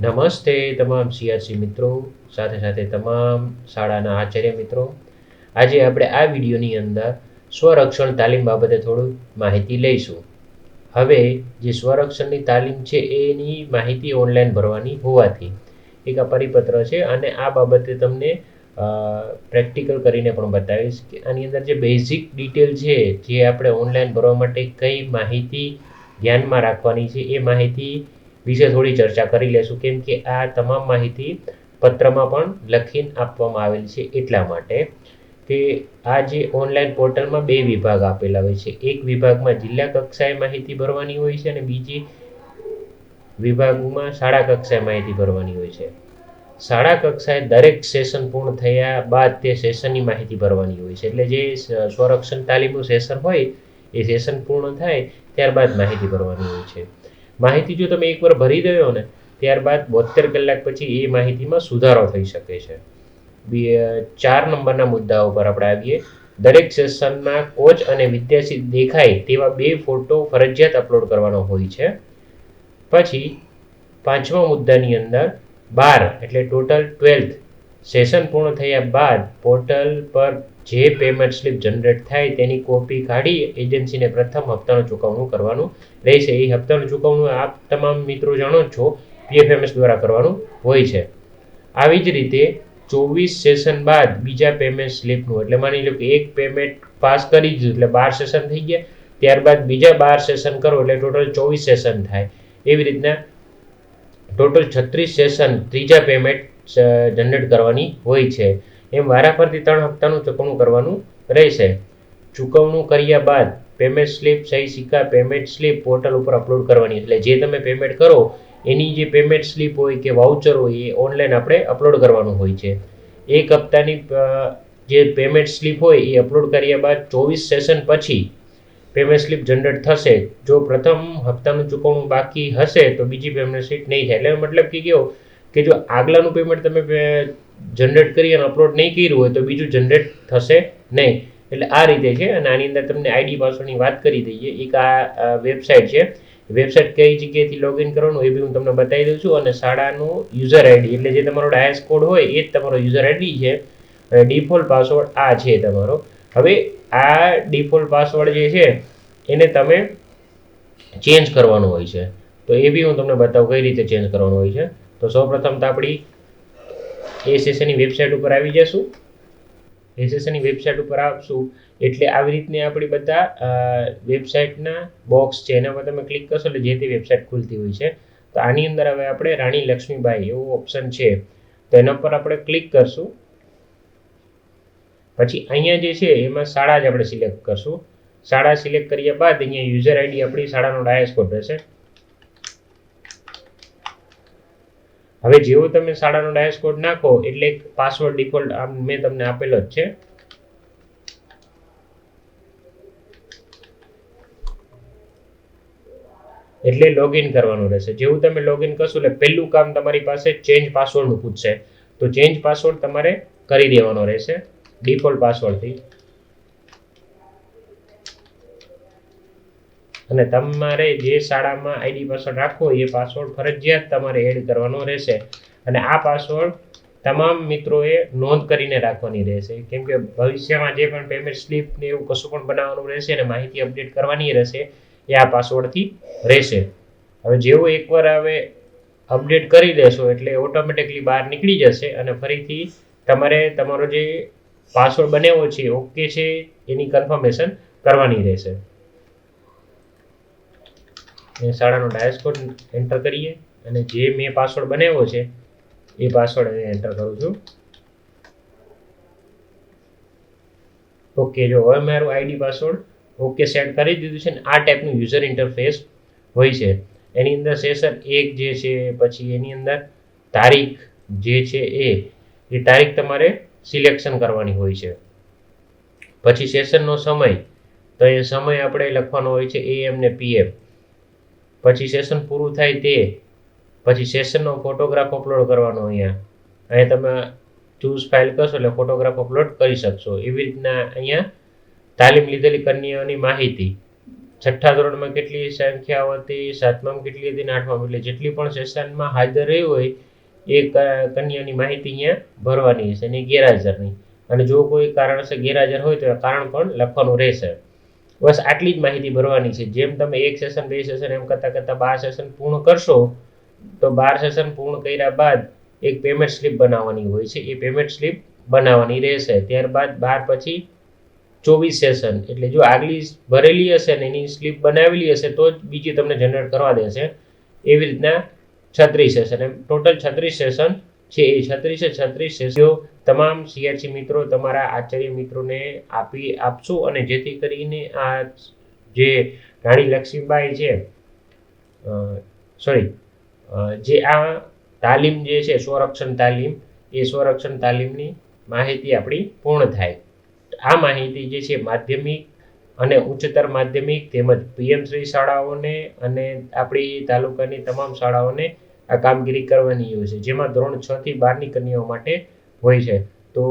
નમસ્તે તમામ સીઆરસી મિત્રો. સાથે સાથે તમામ શાળાના આચાર્ય મિત્રો. આજે આપણે આ વિડીયોની અંદર સ્વરક્ષણ તાલીમ બાબતે થોડું માહિતી લઈશું. હવે જે સ્વરક્ષણની તાલીમ છે એની માહિતી ઓનલાઈન ભરવાની હોવાથી એક આ પરિપત્ર છે અને આ બાબતે તમને પ્રેક્ટિકલ કરીને પણ બતાવીશ કે આની અંદર જે બેઝિક ડિટેલ છે જે આપણે ઓનલાઈન ભરવા માટે કઈ માહિતી ધ્યાનમાં રાખવાની છે એ માહિતી વિશે થોડી ચર્ચા કરી લેશું. કેમ કે આ તમામ માહિતી પત્રમાં પણ લખીને આપવામાં આવેલ છે. એટલા માટે કે આ જે ઓનલાઈન પોર્ટલમાં બે વિભાગ આપેલા હોય છે. એક વિભાગમાં જિલ્લા કક્ષાએ માહિતી ભરવાની હોય છે અને બીજી વિભાગમાં શાળા કક્ષાએ માહિતી ભરવાની હોય છે. શાળા કક્ષાએ દરેક સેશન પૂર્ણ થયા બાદ તે સેશનની માહિતી ભરવાની હોય છે. એટલે જે સ્વરક્ષણ તાલીમનું સેશન હોય, એ સેશન પૂર્ણ થાય ત્યારબાદ માહિતી ભરવાની હોય છે. માહિતી જો તમે એકવાર ભરી દો ને, ત્યારબાદ બોતેર કલાક પછી એ માહિતીમાં સુધારો થઈ શકે છે. બી- ચાર નંબરના મુદ્દા ઉપર આપણે આવીએ. દરેક સેશનમાં કોચ અને વિદ્યાર્થી દેખાય તેવા બે ફોટો ફરજિયાત અપલોડ કરવાનો હોય છે. પછી પાંચમા મુદ્દાની અંદર બાર, એટલે ટોટલ ટ્વેલ્થ સેશન પૂર્ણ થયા બાદ પોર્ટલ પર જે પેમેન્ટ સ્લિપ જનરેટ થાય તેની કોપી કાઢી એજન્સીને પ્રથમ હપ્તાનું ચૂકવણું કરવાનું રહેશે. એ હપ્તાનું ચૂકવણું આપ તમામ મિત્રો જાણો છો, પીએફએમએસ દ્વારા કરવાનું હોય છે. આવી જ રીતે ચોવીસ સેશન બાદ બીજા પેમેન્ટ સ્લિપનું, એટલે માની લો કે એક પેમેન્ટ પાસ કરી દીધું, એટલે બાર સેશન થઈ ગયા. ત્યારબાદ બીજા બાર સેશન કરો, એટલે ટોટલ ચોવીસ સેશન થાય. એવી રીતના ટોટલ છત્રીસ સેશન ત્રીજા પેમેન્ટ જનરેટ કરવાની હોય છે. એમ વારાફરતી ત્રણ હપ્તાનું ચૂકવણું કરવાનું રહેશે. ચૂકવણું કર્યા બાદ પેમેન્ટ સ્લિપ સહી સિક્કા પેમેન્ટ સ્લિપ પોર્ટલ ઉપર અપલોડ કરવાની. એટલે જે તમે પેમેન્ટ કરો, એની જે પેમેન્ટ સ્લિપ હોય કે વાઉચર હોય, એ ઓનલાઈન આપણે અપલોડ કરવાનું હોય છે. એક હપ્તાની જે પેમેન્ટ સ્લિપ હોય, એ અપલોડ કર્યા બાદ ચોવીસ સેશન પછી પેમેન્ટ સ્લિપ જનરેટ થશે. જો પ્રથમ હપ્તાનું ચૂકવણું બાકી હશે, તો બીજી પેમેન્ટ સ્લિપ નહીં થાય. એટલે મતલબ કે કેવો કે જો આગલાનું પેમેન્ટ તમે જનરેટ કરી અને અપલોડ નહીં કર્યું હોય તો બીજું જનરેટ થશે નહીં. એટલે આ રીતે છે અને આની અંદર તમને આઈડી પાસવર્ડની વાત કરી દઈએ. એક આ વેબસાઇટ છે. વેબસાઇટ કઈ જગ્યાએથી લોગિન કરવાનું એ બી હું તમને બતાવી દઉં છું અને શાળાનું યુઝર આઈડી એટલે જે તમારો ડાયસ કોડ હોય એ જ તમારો યુઝર આઈડી છે. ડિફોલ્ટ પાસવર્ડ આ છે તમારો. હવે આ ડિફોલ્ટ પાસવર્ડ જે છે એને તમે ચેન્જ કરવાનો હોય છે. તો એ બી હું તમને બતાવું કઈ રીતે ચેન્જ કરવાનો હોય છે. તો સૌપ્રથમ તો આપણી એસએસની વેબસાઇટ ઉપર આવી જશું. એસએસની વેબસાઇટ ઉપર આપશું એટલે આવી રીતની આપણી બધા વેબસાઇટના બોક્સ છે એના પર તમે ક્લિક કરશો એટલે જે તે વેબસાઇટ ખુલતી હોય છે. તો આની અંદર હવે આપણે રાણી લક્ષ્મીબાઈ એવું ઓપ્શન છે. તો એના પર આપણે ક્લિક કરશું. પછી અહીંયા જે છે એમાં શાળા જ આપણે સિલેક્ટ કરશું. શાળા સિલેક્ટ કર્યા બાદ અહીંયા યુઝર આઈડી આપણી શાળાનો ડાયસ રહેશે હવે જેવો તમે શાળાનો ડાયસ કોડ નાખો, એટલે પાસવર્ડ ડિફોલ્ટ આમ મેં તમને આપેલો જ છે. એટલે લોગિન કરવાનું રહેશે. જેવું તમે લોગિન કરશો, એટલે પહેલું કામ તમારી પાસે ચેન્જ પાસવર્ડનું પૂછશે. તો ચેન્જ પાસવર્ડ તમારે કરી દેવાનો રહેશે ડિફોલ્ટ પાસવર્ડથી અને તમારે જે શાળામાં આઈડી પાસવર્ડ રાખવો એ પાસવર્ડ ફરજિયાત તમારે એડ કરવાનો રહેશે. અને આ પાસવર્ડ તમામ મિત્રોએ નોંધ કરીને રાખવાની રહેશે. કેમ કે ભવિષ્યમાં જે પણ પેમેન્ટ સ્લીપ ને એવું કશું પણ બનાવવાનું રહેશે અને માહિતી અપડેટ કરવાની રહેશે, એ આ પાસવર્ડથી રહેશે. હવે જેવું એકવાર હવે અપડેટ કરી દેશો એટલે ઓટોમેટિકલી બહાર નીકળી જશે અને ફરીથી તમારે તમારો જે પાસવર્ડ બનાવ્યો છે ઓકે છે, એની કન્ફર્મેશન કરવાની રહેશે. શાળાનો ડાયસ કોડ એન્ટર કરીએ અને જે મેં પાસવર્ડ બનાવ્યો છે, એ પાસવર્ડ એન્ટર કરું છું. ઓકે જો હવે મારું આઈડી પાસવર્ડ ઓકે સેટ કરી દીધું છે ને, આ ટાઈપનું યુઝર ઇન્ટરફેસ હોય છે. એની અંદર સેશન એક જે છે, પછી એની અંદર તારીખ જે છે એ એ તારીખ તમારે સિલેક્શન કરવાની હોય છે. પછી સેશનનો સમય, તો એ સમય આપણે લખવાનો હોય છે એએમ ને પીએમ પછી સેશન પૂરું થાય તે. પછી સેશનનો ફોટોગ્રાફ અપલોડ કરવાનો અહીંયા. અહીંયા તમે ચૂઝ ફાઇલ કરશો એટલે ફોટોગ્રાફ અપલોડ કરી શકશો. એવી રીતના અહીંયા તાલીમ લીધેલી કન્યાઓની માહિતી. છઠ્ઠા ધોરણમાં કેટલી સંખ્યાઓ હતી, સાતમામાં કેટલી હતી ને આઠમામાં. એટલે જેટલી પણ સેશનમાં હાજર રહી હોય, એ કન્યાની માહિતી અહીંયા ભરવાની છે એની ગેરહાજરની. અને જો કોઈ કારણસર ગેરહાજર હોય તો એ કારણ પણ લખવાનું રહેશે. બસ આટલી જ માહિતી ભરવાની છે. જેમ તમે એક સેશન બે સેશન એમ કરતાં કરતાં બાર સેશન પૂર્ણ કરશો, તો બાર સેશન પૂર્ણ કર્યા બાદ એક પેમેન્ટ સ્લિપ બનાવવાની હોય છે. એ પેમેન્ટ સ્લિપ બનાવવાની રહેશે. ત્યારબાદ બાર પછી ચોવીસ સેશન એટલે જો આગલી ભરેલી હશે ને એની સ્લિપ બનાવેલી હશે, તો જ બીજી તમને જનરેટ કરવા દેશે એવી રીતના છત્રીસ સેશન એમ ટોટલ છત્રીસ સેશન છે એ છત્રીસે છત્રીસ સેશનો તમામ સીઆરસી મિત્રો તમારા આચાર્ય મિત્રોને આપી આપશો અને જેથી કરીને આ જે રાણી લક્ષ્મીબાઈ છે સોરી જે આ તાલીમ જે છે, સ્વરક્ષણ તાલીમ, એ સ્વરક્ષણ તાલીમની માહિતી આપણી પૂર્ણ થાય. આ માહિતી જે છે માધ્યમિક અને ઉચ્ચતર માધ્યમિક તેમજ પીએમ શ્રી શાળાઓને અને આપણી તાલુકાની તમામ શાળાઓને આ કામગીરી કરવાની હોય છે, જેમાં ધોરણ છ થી બારની કન્યાઓ માટે હોય છે. તો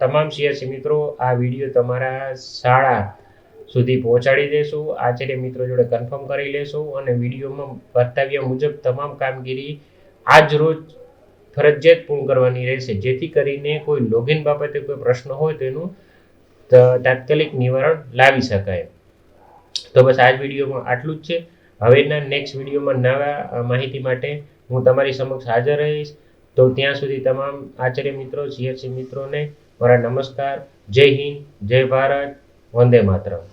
તમામ સીઆરસી મિત્રો, આ વીડિયો તમારા શાળા સુધી પહોંચાડી દેશું. આચાર્ય મિત્રો જોડે કન્ફર્મ કરી લેશું અને વિડીયોમાં બતાવ્યા મુજબ તમામ કામગીરી આજ રોજ ફરજિયાત પૂર્ણ કરવાની રહેશે. જેથી કરીને કોઈ લોગિન બાબતે કોઈ પ્રશ્ન હોય તો એનું તાત્કાલિક નિવારણ લાવી શકાય. તો બસ આ જ વિડીયોમાં આટલું જ છે. હવેના નેક્સ્ટ વિડીયોમાં નવા માહિતી માટે હું તમારી સમક્ષ હાજર રહીશ. તો ત્યાં સુધી તમામ આચાર્ય મિત્રો સીએસસી મિત્રોને મારા નમસ્કાર. જય હિન્દ, જય ભારત, વંદે માતરમ.